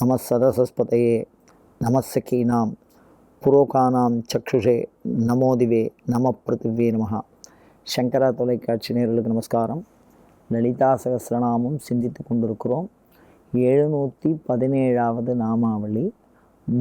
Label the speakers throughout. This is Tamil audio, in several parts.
Speaker 1: நம சதசஸ்பதையே நமசகீனாம் புரோகானாம் சக்ஷுஷே நமோதிவே நம பிருத்திவே நமகா சங்கரா தொலைக்காட்சி நேர்களுக்கு நமஸ்காரம். லலிதா சகசிரநாமம் சிந்தித்து கொண்டிருக்கிறோம். எழுநூற்றி பதினேழாவது நாமாவளி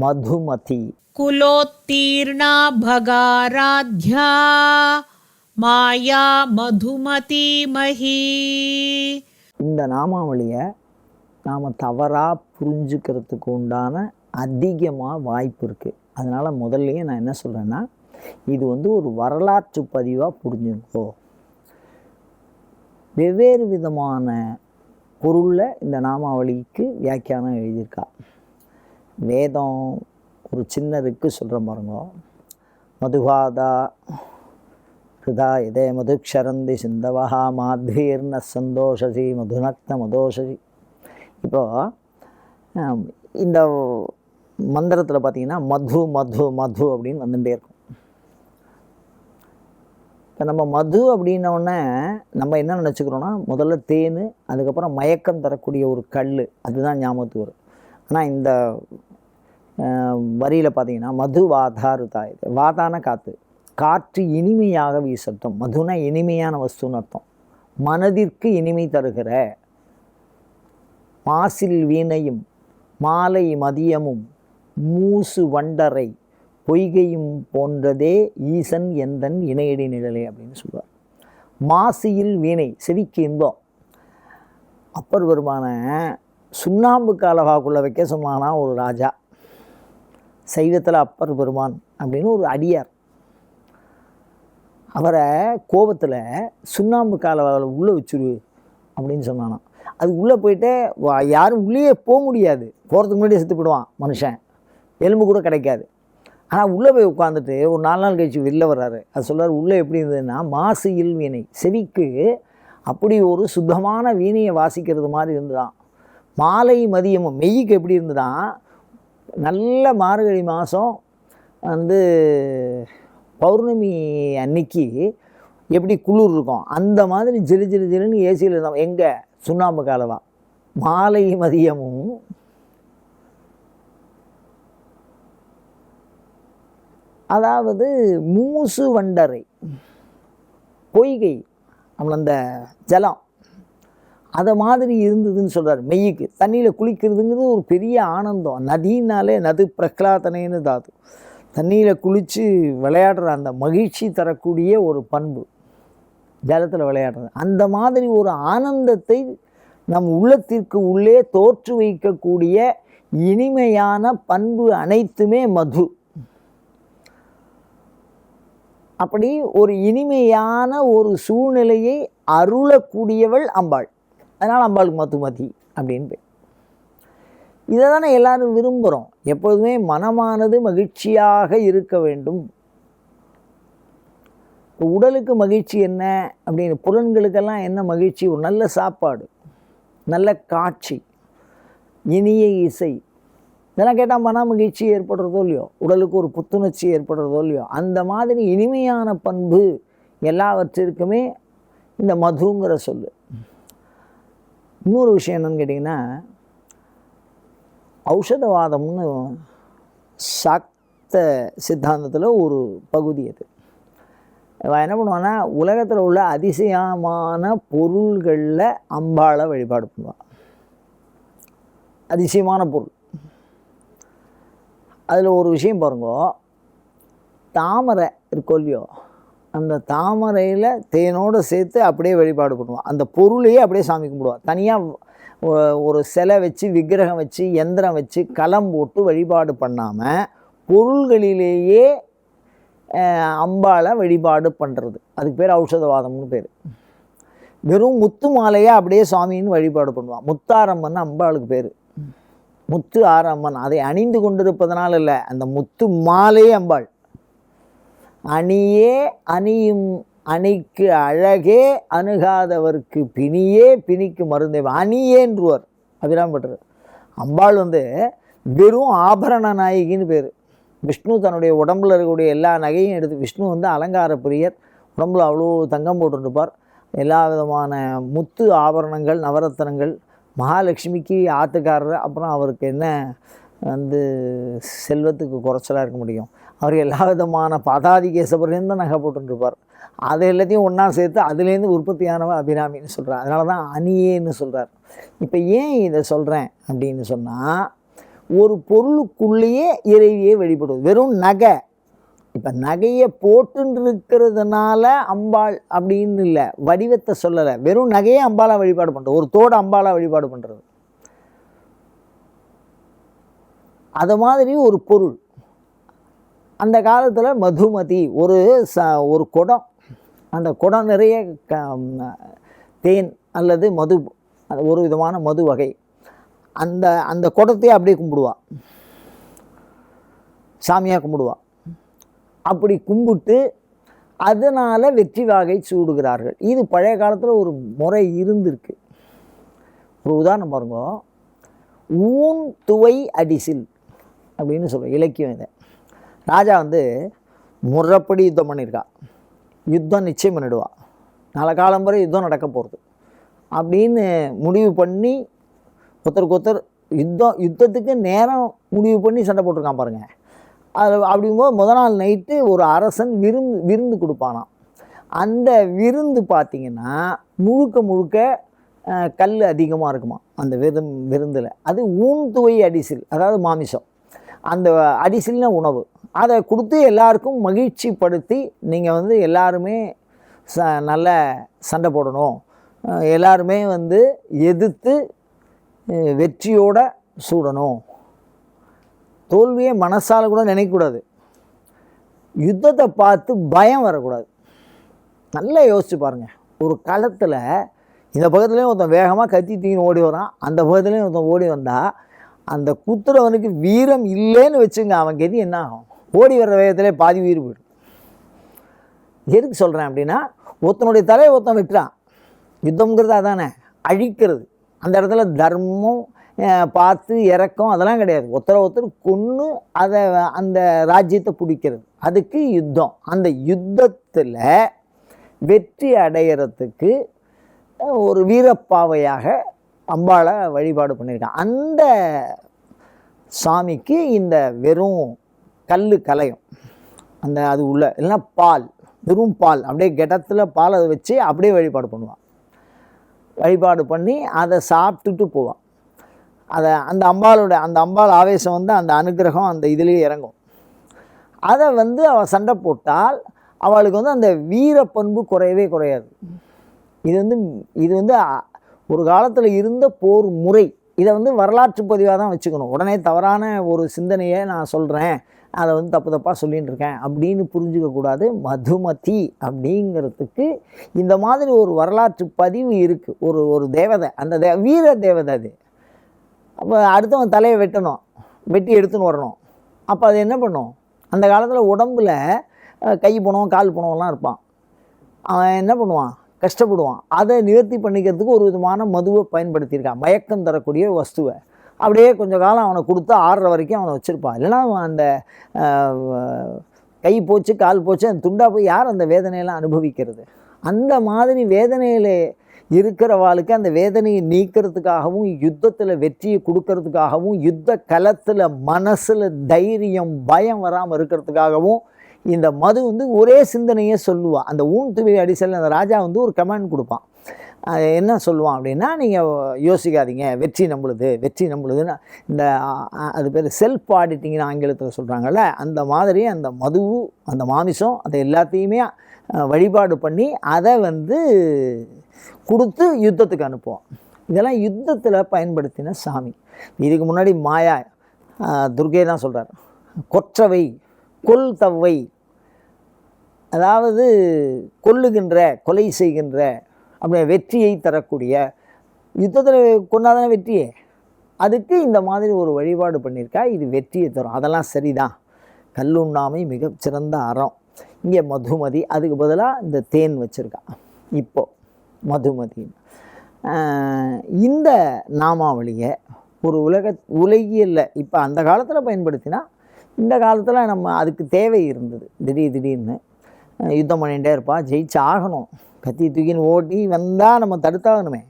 Speaker 1: மதுமதி.
Speaker 2: குலோத்தீர்ணா பகாராத்யா மாயா மதுமதி மகி.
Speaker 1: இந்த நாமாவளியை நாம் தவறாக புரிஞ்சுக்கிறதுக்கு உண்டான அதிகமாக வாய்ப்பு இருக்குது அதனால் முதல்லயே நான் என்ன சொல்கிறேன்னா இது வந்து ஒரு வரலாற்று பதிவாக புரிஞ்சுக்கோ. வெவ்வேறு விதமான பொருளில் இந்த நாமாவளிக்கு வியாக்கியானம் எழுதியிருக்கா. வேதம் ஒரு சின்னருக்கு சொல்கிற பாருங்க. மதுபாதா ஹிருதா இதே மதுக்ஷரந்தி சிந்தவஹா மாத்வீர்ண சந்தோஷசி மதுநக்த மதோஷசி. இப்போது இந்த மந்திரத்தில் பார்த்தீங்கன்னா மது மது மது அப்படின்னு வந்துட்டே இருக்கும். இப்போ நம்ம மது அப்படின்னோடனே நம்ம என்ன நினச்சிக்கிறோன்னா முதல்ல தேன் அதுக்கப்புறம் மயக்கம் தரக்கூடிய ஒரு கல் அதுதான் ஞாபகத்துக்கு வரும். ஆனால் இந்த வரியில் பார்த்தீங்கன்னா மது வாதாருதா இது வாதான காற்று காற்று இனிமையாக வீசட்டும். மதுனா இனிமையான வஸ்துன்னு அர்த்தம். மனதிற்கு இனிமை தருகிற மாசில் வீணையும் மாலை மதியமும் மூசு வண்டரை பொய்கையும் போன்றதே ஈசன் எந்தன் இணையடி நிழலை அப்படின்னு சொல்லுவார். மாசியில் வீணை செவிக்கு இன்பம். அப்பர் பெருமான சுண்ணாம்பு காலவாக்குள்ளே வைக்க சொன்னானா ஒரு ராஜா. சைவத்தில் அப்பர் பெருமான் அப்படின்னு ஒரு அடியார். அவரை கோபத்தில் சுண்ணாம்பு காலவாவில் உள்ளே வச்சுரு அப்படின்னு சொன்னானாம். அது உள்ளே போயிட்டு வா- யாரும் உள்ளேயே போக முடியாது. போகிறதுக்கு முன்னாடியே செத்து போயிடுவான் மனுஷன். எலும்பு கூட கிடைக்காது. ஆனால் உள்ளே போய் உட்காந்துட்டு ஒரு நாலு நாள் கழிச்சு வெளில வர்றாரு. அது சொல்கிறார் உள்ளே எப்படி இருந்ததுன்னா மாசு இல் வீணை. செவிக்கு அப்படி ஒரு சுத்தமான வீணையை வாசிக்கிறது மாதிரி இருந்துதான். மாலை மதியமும் மெய்யுக்கு எப்படி இருந்துதான் நல்ல மார்கழி மாதம் வந்து பௌர்ணமி அன்னைக்கு எப்படி குளிர் இருக்கும். அந்த மாதிரி ஜிலு ஜிலு ஜிலுன்னு ஏசியில் இருந்தோம். எங்கே? சுண்ணாம்பு காலவா? மாலை மதியமும் அதாவது மூசு வண்டரை பொய்கை நம்மள அந்த ஜலம் அதை மாதிரி இருந்ததுன்னு சொல்கிறார் மெய்யுக்கு தண்ணியில் குளிக்கிறதுங்கிறது ஒரு பெரிய ஆனந்தம். நதினாலே நது பிரகலாதனைன்னு தாது. தண்ணியில் குளித்து விளையாடுற அந்த மகிழ்ச்சி தரக்கூடிய ஒரு பண்பு. ஜலத்தில் விளையாடுறது. அந்த மாதிரி ஒரு ஆனந்தத்தை நம் உள்ளத்திற்கு உள்ளே தோற்று வைக்கக்கூடிய இனிமையான பண்பு அனைத்துமே மது. அப்படி ஒரு இனிமையான ஒரு சூழ்நிலையை அருளக்கூடியவள் அம்பாள். அதனால் அம்பாளுக்கு மதுமதி அப்படின்னு பேர். இதை தானே எல்லாரும் விரும்புகிறோம் எப்பொழுதுமே மனமானது மகிழ்ச்சியாக இருக்க வேண்டும். இப்போ உடலுக்கு மகிழ்ச்சி என்ன அப்படின்னு புலன்களுக்கெல்லாம் என்ன மகிழ்ச்சி? ஒரு நல்ல சாப்பாடு நல்ல காட்சி இனிய இசை. இதெல்லாம் கேட்டால் மன மகிழ்ச்சி ஏற்படுறதோ இல்லையோ? உடலுக்கு ஒரு புத்துணர்ச்சி ஏற்படுறதோ இல்லையோ? அந்த மாதிரி இனிமையான பண்பு எல்லாவற்றிற்குமே இந்த மதுங்கிற சொல்லு இன்னொரு விஷயம் என்னன்னு கேட்டிங்கன்னா ஔஷதவாதம்னு சாக்த சித்தாந்தத்தில் ஒரு பகுதி அது. அவன் என்ன பண்ணுவான்னா உலகத்தில் உள்ள அதிசயமான பொருள்களில் அம்பாளை வழிபாடு பண்ணுவான் அதிசயமான பொருள். அதில் ஒரு விஷயம் பாருங்க. தாமரை இருக்கோ இல்லையோ அந்த தாமரையில் தேனோடு சேர்த்து அப்படியே வழிபாடு பண்ணுவான் அந்த பொருளையே அப்படியே சாமி கும்பிடுவான் தனியாக ஒரு சிலை வச்சு விக்கிரகம் வச்சு எந்திரம் வச்சு களம் போட்டு வழிபாடு பண்ணாமல் பொருள்களிலேயே அஹ், அம்பாளை வழிபாடு பண்ணுறது அதுக்கு பேர் ஔஷதவாதம்னு பேர். வெறும் முத்து மாலையாக அப்படியே சுவாமின்னு வழிபாடு பண்ணுவான். முத்தாரம்மன் அம்பாளுக்கு பேர். முத்து ஆரம்மன். அதை அணிந்து கொண்டிருப்பதனால் இல்லை அந்த முத்து மாலையே அம்பாள். அணியே அணியும் அணிக்கு அழகே அணுகாதவர்க்கு பிணியே பிணிக்கு மருந்தே. அணியேன்றுவர். அபிராம்பட்டர் அம்பாள் வந்து வெறும் ஆபரண நாயகின்னு பேர். விஷ்ணு தன்னுடைய உடம்புல இருக்கக்கூடிய எல்லா நகையும் எடுத்து விஷ்ணு வந்து அலங்கார பிரியர். உடம்புல அவ்வளோ தங்கம் போட்டுருப்பார். எல்லா விதமான முத்து ஆபரணங்கள் நவரத்தனங்கள் மகாலட்சுமிக்கு ஆத்துக்காரர். அப்புறம் அவருக்கு என்ன வந்து செல்வத்துக்கு குறைச்சலாக இருக்க முடியும். அவர் எல்லா விதமான பதாதி தான் நகை போட்டுருப்பார். அதை எல்லாத்தையும் ஒன்றா சேர்த்து அதுலேருந்து உற்பத்தியானவ அபிராமின்னு சொல்கிறார் அதனால தான் அணியேன்னு சொல்கிறார் இப்போ ஏன் இதை சொல்கிறேன் அப்படின்னு சொன்னால் ஒரு பொருளுக்குள்ளேயே இறைவியே வெளிப்படுவது. வெறும் நகை. இப்போ நகையை போட்டுன்னு இருக்கிறதுனால அம்பாள் அப்படின்னு இல்லை வடிவத்தை சொல்லலை. வெறும் நகையே அம்பாலாக வழிபாடு பண்ணுறது ஒரு தோடு அம்பாளா வழிபாடு பண்ணுறது அது மாதிரி ஒரு பொருள். அந்த காலத்தில் மதுமதி ஒரு ச ஒரு குடம். அந்த குடம் நிறைய க தேன் அல்லது மது அது ஒரு விதமான மது வகை. அந்த அந்த குடத்தையே அப்படியே கும்பிடுவா. சாமியாக கும்பிடுவா. அப்படி கும்பிட்டு அதனால் வெற்றி வாகை சூடுகிறார்கள். இது பழைய காலத்தில் ஒரு முறை இருந்திருக்கு. ஒரு உதாரணம் பாருங்க. ஊன் துவை அடிசில் அப்படின்னு சொல்கிறோம் இலக்கியம் இதை. ராஜா வந்து முறைப்படி யுத்தம் பண்ணியிருக்கா. யுத்தம் நிச்சயம் பண்ணிடுவா. நாளை காலம் வரை யுத்தம் நடக்க போகிறது அப்படின்னு முடிவு பண்ணி ஒருத்தருக்கு ஒருத்தர் யுத்தம் யுத்தத்துக்கு நேரம் முடிவு பண்ணி சண்டை போட்டிருக்கான் பாருங்கள் அது அப்படிங்கும்போது முத நாள் நைட்டு ஒரு அரசன் விருந்து விருந்து கொடுப்பானாம். அந்த விருந்து பார்த்திங்கன்னா முழுக்க முழுக்க கல் அதிகமாக இருக்குமா அந்த விரும் விருந்தில். அது ஊன்துவை அடிசில் அதாவது மாமிசம். அந்த அடிசில்ன உணவு. அதை கொடுத்து எல்லாருக்கும் மகிழ்ச்சிப்படுத்தி நீங்கள் வந்து எல்லாருமே ச நல்ல சண்டை போடணும். எல்லாருமே வந்து எதிர்த்து வெற்றியோட சூடணும். தோல்வியை மனசால் கூட நினைக்கக்கூடாது. யுத்தத்தை பார்த்து பயம் வரக்கூடாது. நல்லா யோசிச்சு பாருங்கள் ஒரு களத்தில் இந்த பக்கத்துலேயும் ஒருத்தன் வேகமாக கத்தி தூக்கின்னு ஓடி வரான். அந்த பக்கத்துலேயும் ஒருத்தன் ஓடி வந்தால் அந்த குத்துறவனுக்கு வீரம் இல்லைன்னு வச்சுங்க அவன் கதி என்ன ஆகும்? ஓடி வர்ற வேகத்திலே பாதி உயிர் போயிடும். எதுக்கு சொல்கிறேன் அப்படின்னா ஒருத்தனுடைய தலையை ஒருத்தன் விட்டுறான். யுத்தம்ங்கிறது அதானே? அழிக்கிறது. அந்த இடத்துல தர்மம் பார்த்து இறக்கம் அதெல்லாம் கிடையாது. ஒருத்தரை ஒருத்தர் கொன்று அதை அந்த ராஜ்யத்தை பிடிக்கிறது. அதுக்கு யுத்தம். அந்த யுத்தத்தில் வெற்றி அடையிறதுக்கு ஒரு வீரப்பாவையாக அம்பாளை வழிபாடு பண்ணியிருக்கான். அந்த சாமிக்கு இந்த வெறும் கல் கலையும். அந்த அது உள்ள இல்லைன்னா பால் வெறும் பால். அப்படியே கிடத்துல பால் அதை வச்சு அப்படியே வழிபாடு பண்ணுவான். வழிபாடு பண்ணி அதை சாப்பிட்டுட்டு போவான். அதை அந்த அம்பாளோட அந்த அம்பாள் ஆவேசம் வந்து அந்த அனுக்கிரகம் அந்த இதுலேயே இறங்கும். அதை வந்து அவள் சண்டை போட்டால் அவளுக்கு வந்து அந்த வீர பண்பு குறையவே குறையாது. இது வந்து இது வந்து ஒரு காலத்தில் இருந்த போர் முறை. இதை வந்து வரலாற்று பதிவாக தான் வச்சுக்கணும். உடனே தவறான ஒரு சிந்தனையை நான் சொல்கிறேன் அதை வந்து தப்பு தப்பாக சொல்லின்னு இருக்கேன் அப்படின்னு புரிஞ்சுக்கக்கூடாது மதுமதி அப்படிங்கிறதுக்கு இந்த மாதிரி ஒரு வரலாற்று பதிவு இருக்குது ஒரு ஒரு தேவதை அந்த தே வீர தேவதை அது. அப்போ அடுத்தவன் தலையை வெட்டணும் வெட்டி எடுத்துன்னு வரணும். அப்போ அது என்ன பண்ணும்? அந்த காலத்தில் உடம்பில் கை போனவன் கால் போனவன்லாம் இருப்பான். அவன் என்ன பண்ணுவான்? கஷ்டப்படுவான். அதை நிவர்த்தி பண்ணிக்கிறதுக்கு ஒரு விதமான மதுவை பயன்படுத்தியிருக்கான். மயக்கம் தரக்கூடிய வஸ்துவை. அப்படியே கொஞ்சம் காலம் அவனை கொடுத்து ஆடுற வரைக்கும் அவனை வச்சுருப்பான். இல்லைன்னா அவன் அந்த கை போச்சு கால் போச்சு அந்த துண்டா போய் யார் அந்த வேதனையெல்லாம் அனுபவிக்கிறது? அந்த மாதிரி வேதனையில் இருக்கிறவாளுக்கு அந்த வேதனையை நீக்கிறதுக்காகவும் யுத்தத்தில் வெற்றியை கொடுக்கறதுக்காகவும் யுத்த களத்தில் மனசில் தைரியம் பயம் வராமல் இருக்கிறதுக்காகவும் இந்த மது வந்து ஒரே சிந்தனையே சொல்லுவாள் அந்த ஊன் துவி அடிசல் அந்த ராஜா வந்து ஒரு கமெண்ட் கொடுப்பான். அது என்ன சொல்லுவான் அப்படின்னா நீங்கள் யோசிக்காதீங்க வெற்றி நம்மளுது வெற்றி நம்மளுதுன்னு இந்த அது பேர் செல்ஃப் ஆடிட்டிங்னு ஆங்கிலத்தில் சொல்கிறாங்கல்ல அந்த மாதிரி அந்த மது அந்த மாமிசம் அதை எல்லாத்தையுமே வழிபாடு பண்ணி அதை வந்து கொடுத்து யுத்தத்துக்கு அனுப்புவோம் இதெல்லாம் யுத்தத்தில் பயன்படுத்தின சாமி. இதுக்கு முன்னாடி மாயா துர்கே துர்கை தான் சொல்கிறார் கொற்றவை கொல் தவ்வை அதாவது கொல்லுகின்ற கொலை செய்கின்ற அப்படி வெற்றியை தரக்கூடிய யுத்தத்தில் கொண்டாதான வெற்றியே. அதுக்கு இந்த மாதிரி ஒரு வழிபாடு பண்ணியிருக்கா இது வெற்றியை தரும். அதெல்லாம் சரிதான். கல்லுண்ணாமை மிகச்சிறந்த அறம். இங்கே மதுமதி அதுக்கு பதிலாக இந்த தேன் வச்சுருக்கா. இப்போது மதுமதி. இந்த நாமாவளியை ஒரு உலக உலகியலில் இப்போ அந்த காலத்தில் பயன்படுத்தினா இந்த காலத்தில் நம்ம அதுக்கு தேவை இருந்தது. திடீர் திடீர்னு யுத்தம் பண்ணிகிட்டே இருப்பா ஜெயிச்சு ஆகணும். கத்தி தூக்கின்னு ஓட்டி வந்தால் நம்ம தடுத்தாகணுமே.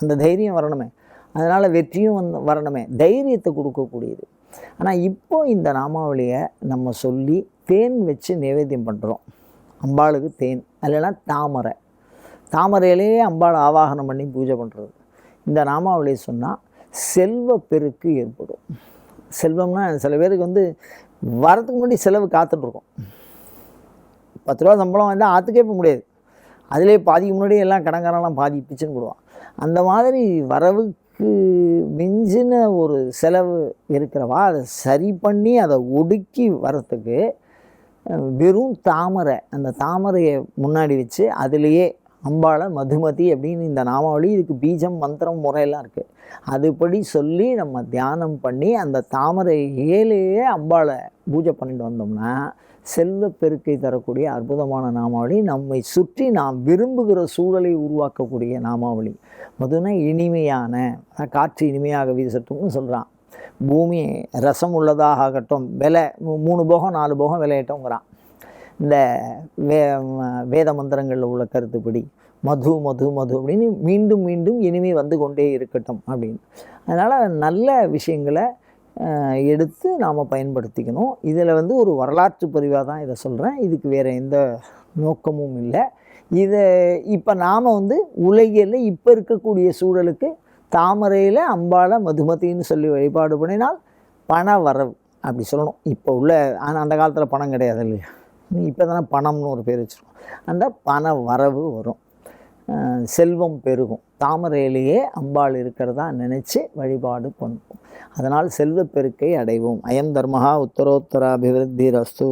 Speaker 1: அந்த தைரியம் வரணுமே. அதனால் வெற்றியும் வந்து வரணுமே. தைரியத்தை கொடுக்கக்கூடியது. ஆனால் இப்போ இந்த நாமாவளியை நம்ம சொல்லி தேன் வச்சு நைவேத்தியம் பண்ணுறோம் அம்பாளுக்கு தேன். இல்லைன்னா தாமரை. தாமரையிலேயே அம்பாள் ஆவாகனம் பண்ணி பூஜை பண்ணுறது இந்த நாமாவளியை சொன்னால் செல்வ பெருக்கு ஏற்படும். செல்வம்னா சில பேருக்கு வந்து வரதுக்கு முன்னாடி செலவு காத்துட்ருக்கோம் பத்து ரூபா சம்பளம் வந்தால் ஆற்றுக்கே போக முடியாது. அதிலே பாதிக்கு முன்னாடி எல்லாம் கடங்காரெல்லாம் பாதி பிச்சுன்னு போடுவான். அந்த மாதிரி வரவுக்கு மிஞ்சின ஒரு செலவு இருக்கிறவா அதை சரி பண்ணி அதை ஒடுக்கி வரத்துக்கு வெறும் தாமரை அந்த தாமரையை முன்னாடி வச்சு அதுலேயே அம்பாளை மதுமதி அப்படின்னு இந்த நாமாவளி இதுக்கு பீஜம் மந்திரம் முறையெல்லாம் இருக்குது அதுபடி சொல்லி நம்ம தியானம் பண்ணி அந்த தாமரை ஏழையே அம்பாளை பூஜை பண்ணிட்டு வந்தோம்னா செல்வ பெருக்கை தரக்கூடிய அற்புதமான நாமாவளி நம்மை சுற்றி நாம் விரும்புகிற சூழலை உருவாக்கக்கூடிய நாமாவளி. மதுனா இனிமையான காற்று இனிமையாக வீசட்டும்னு சொல்கிறான் பூமி ரசம் உள்ளதாக ஆகட்டும் விலை மூணு போகம் நாலு போகம் விளையட்டும்ங்கிறான் இந்த வே வேத மந்திரங்களில் உள்ள கருத்துப்படி மது மது மது அப்படின்னு மீண்டும் மீண்டும் இனிமே வந்து கொண்டே இருக்கட்டும் அப்படின்னு. அதனால் நல்ல விஷயங்களை எடுத்து நாம் பயன்படுத்திக்கணும். இதில் வந்து ஒரு வரலாற்று பதிவாக தான் இதை சொல்கிறேன் இதுக்கு வேறு எந்த நோக்கமும் இல்லை. இதை இப்போ நாம் வந்து உலகில் இப்போ இருக்கக்கூடிய சூழலுக்கு தாமரையில் அம்பால மதுமதின்னு சொல்லி வழிபாடு பண்ணினால் பண வரவு அப்படி சொல்லணும். இப்போ உள்ள ஆனால் அந்த காலத்தில் பணம் கிடையாது இல்லையா? இப்போ தானே பணம்னு ஒரு பேர் வச்சுருக்கோம். அந்த பண வரவு வரும். செல்வம் பெருகும். தாமரையிலேயே அம்பாள் இருக்கிறதா நினச்சி வழிபாடு பண்ணுவோம் அதனால் செல்வப்பெருக்கை அடைவோம். அயம் தர்மஹா உத்தரோத்தராபிவிருத்தி ரஸ்து